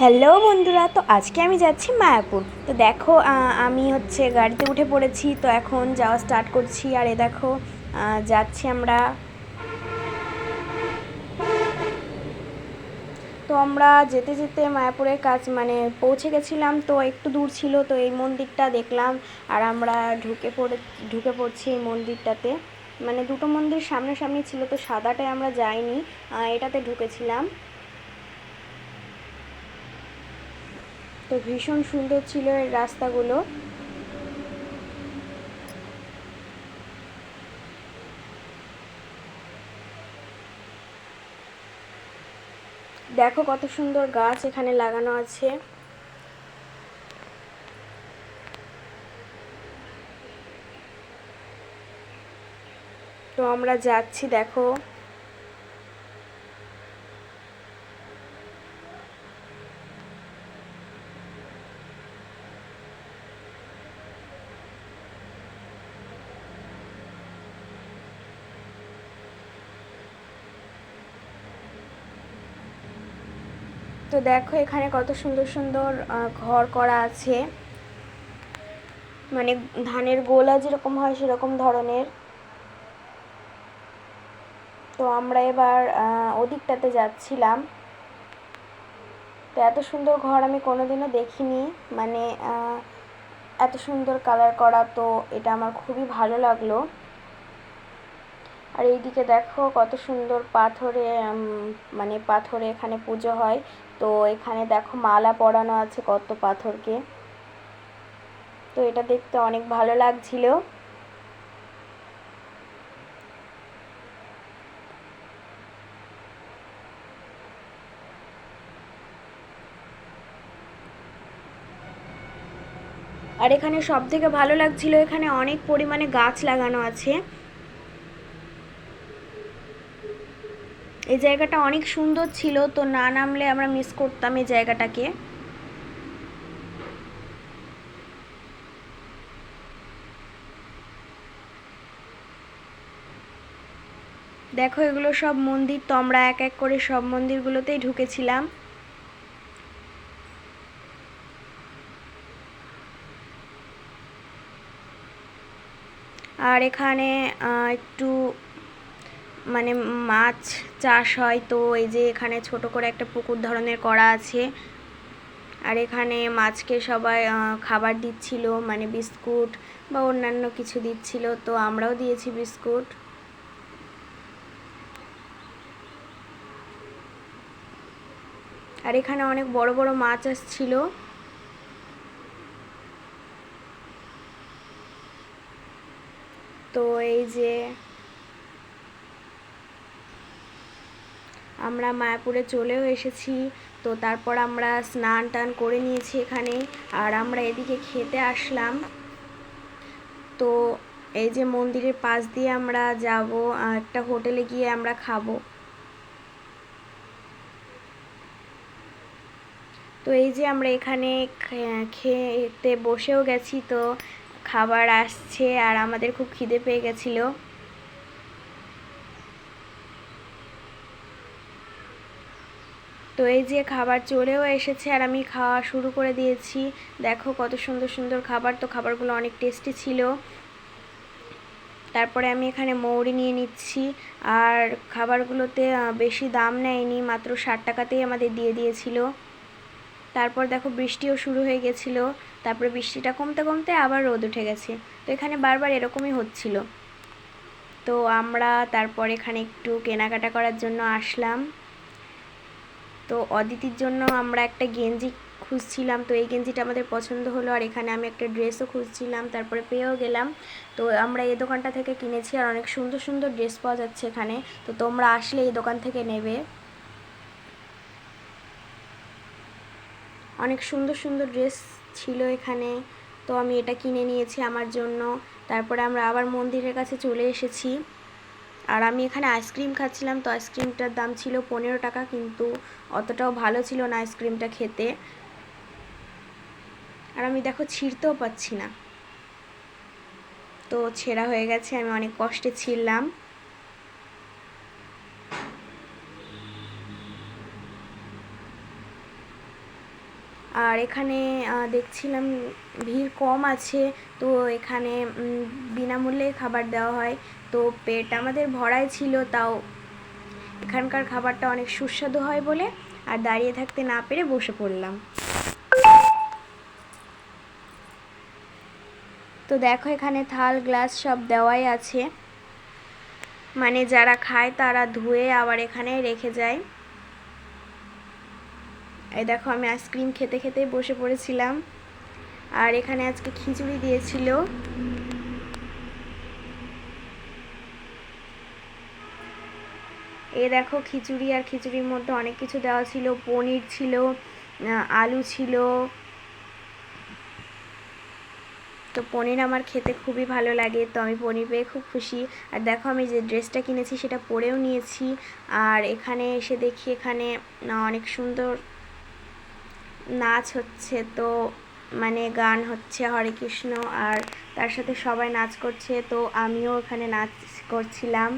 Hello বন্ধুরা, তো আজকে আমি যাচ্ছি মায়াপুর। তো দেখো আমি হচ্ছে গাড়িতে উঠে পড়েছি, তো এখন যাওয়া স্টার্ট করছি। আর এ দেখো যাচ্ছি আমরা। তো আমরা যেতে যেতে মায়াপুরের কাজ মানে পৌঁছে গেছিলাম, তো একটু দূর ছিল, তো এই মন্দিরটা দেখলাম। আর আমরা ঢুকে পড়ে, ঢুকে পড়ছি এই মন্দিরটাতে। মানে দুটো মন্দির সামনাসামনি ছিল, তো সাদাটায় আমরা যাইনি এটাতে ঢুকেছিলাম। তো ভীষণ সুন্দর ছিল এর রাস্তাগুলো। দেখো কত সুন্দর গাছ এখানে লাগানো আছে। তো আমরা যাচ্ছি, দেখো। তো দেখো এখানে কত সুন্দর সুন্দর ঘর করা আছে। মানে ধানের গোলা যেরকম হয় সেরকম ধরনের। তো আমরা এবার ওদিকটাতে যাচ্ছিলাম। তো এত সুন্দর ঘর আমি কোনোদিনও দেখিনি। মানে এত সুন্দর কালার করা তো এটা আমার খুবই ভালো লাগল। আর এইদিকে দেখো কত সুন্দর পাথরে মানে পাথরে এখানে পুজো হয়। তো এখানে দেখো মালা পরানো আছে কত পাথরকে। তো এটা দেখতে অনেক ভালো লাগছিল। আর এখানে সব থেকে ভালো লাগছিল এখানে অনেক পরিমাণে গাছ লাগানো আছে। এই জায়গাটা অনেক সুন্দর ছিল, তো না নামলে আমরা মিস করতাম এই জায়গাটাকে। দেখো এগুলো সব মন্দির, তো আমরা এক এক করে সব মন্দিরগুলোতেই ঢুকেছিলাম। আর এখানে একটু মানে মাছ চাষ হয় তো এই যে এখানে ছোট করে একটা পুকুর ধরনের করা আছে। আর এখানে মাছকে সবাই খাবার দিচ্ছিল মানে বিস্কুট বা অন্যান্য কিছু দিচ্ছিল, তো আমরাও দিয়েছি বিস্কুট। আর এখানে অনেক বড় বড় মাছ আসছিল। তো এই যে আমরা মায়াপুরে চলেও এসেছি। তো তারপর আমরা স্নান টান করে নিয়েছি এখানে। আর আমরা এদিকে খেতে আসলাম। তো এই যে মন্দিরের পাশ দিয়ে আমরা যাব একটা হোটেলে গিয়ে আমরা খাব। তো এই যে আমরা এখানে খেতে বসেও গেছি। তো খাবার আসছে আর আমাদের খুব খিদে পেয়ে গেছিল। তো এই যে খাবার চলেও এসেছে আর আমি খাওয়া শুরু করে দিয়েছি। দেখো কত সুন্দর সুন্দর খাবার। তো খাবারগুলো অনেক টেস্টি ছিল। তারপরে আমি এখানে মৌরি নিয়ে নিচ্ছি। আর খাবারগুলোতে বেশি দাম নেয়নি, মাত্র ষাট টাকাতেই আমাদের দিয়ে দিয়েছিল। তারপর দেখো বৃষ্টিও শুরু হয়ে গেছিল। তারপরে বৃষ্টিটা কমতে কমতে আবার রোদ উঠে গেছে। তো এখানে বারবার এরকমই হচ্ছিল। তো আমরা তারপর এখানে একটু কেনাকাটা করার জন্য আসলাম। তো অদিতির জন্য আমরা একটা গেঞ্জি খুঁজছিলাম। তো এই গেঞ্জিটা আমাদের পছন্দ হলো আর এখানে আমি একটা ড্রেসও খুঁজছিলাম, তারপরে পেয়েও গেলাম। তো আমরা এই দোকানটা থেকে কিনেছি আর অনেক সুন্দর সুন্দর ড্রেস পাওয়া যাচ্ছে এখানে। তো তোমরা আসলে এই দোকান থেকে নেবে। অনেক সুন্দর সুন্দর ড্রেস ছিল এখানে। তো আমি এটা কিনে নিয়েছি আমার জন্য। তারপরে আমরা আবার মন্দিরের কাছে চলে এসেছি। আর আমি এখানে আইসক্রিম খাচ্ছিলাম, তো আইসক্রিমটার দাম ছিল পনেরো টাকা, কিন্তু অতটাও ভালো ছিল না আইসক্রিমটা খেতে। আর আমি দেখো ছিঁড়তেও পাচ্ছি না। তো ছেঁড়া হয়ে গেছে, আমি অনেক কষ্টে ছিঁড়লাম। আর এখানে দেখছিলাম ভিড় কম আছে, তো এখানে বিনামূল্যে খাবার দেওয়া হয়। তো পেট আমাদের ভরাই ছিল, তাও এখানকার খাবারটা অনেক সুস্বাদু হয় বলে, আর দাঁড়িয়ে থাকতে না পেরে বসে পড়লাম। তো দেখো এখানে থাল, গ্লাস সব দেওয়াই আছে। মানে যারা খায় তারা ধুয়ে আবার এখানে রেখে যায়। এই দেখো, আমি আইসক্রিম খেতে খেতে বসে পড়েছিলাম। আর এখানে আজকে খিচুড়ি দিয়েছিল। এ দেখো, খিচুড়ি আর খিচুড়ির মধ্যে অনেক কিছু দেওয়া ছিল। পনির ছিল আলু ছিল। তো পনির আমার খেতে খুবই ভালো লাগে, তো আমি পনির পেয়ে খুব খুশি। আর দেখো, আমি যে ড্রেসটা কিনেছি সেটা পরেও নিয়েছি। আর এখানে এসে দেখি, এখানে অনেক সুন্দর নাচ হচ্ছে, তো মানে গান হচ্ছে হরে কৃষ্ণ আর তার সাথে সবাই নাচ করছে, তো আমিও ওখানে নাচ করছিলাম।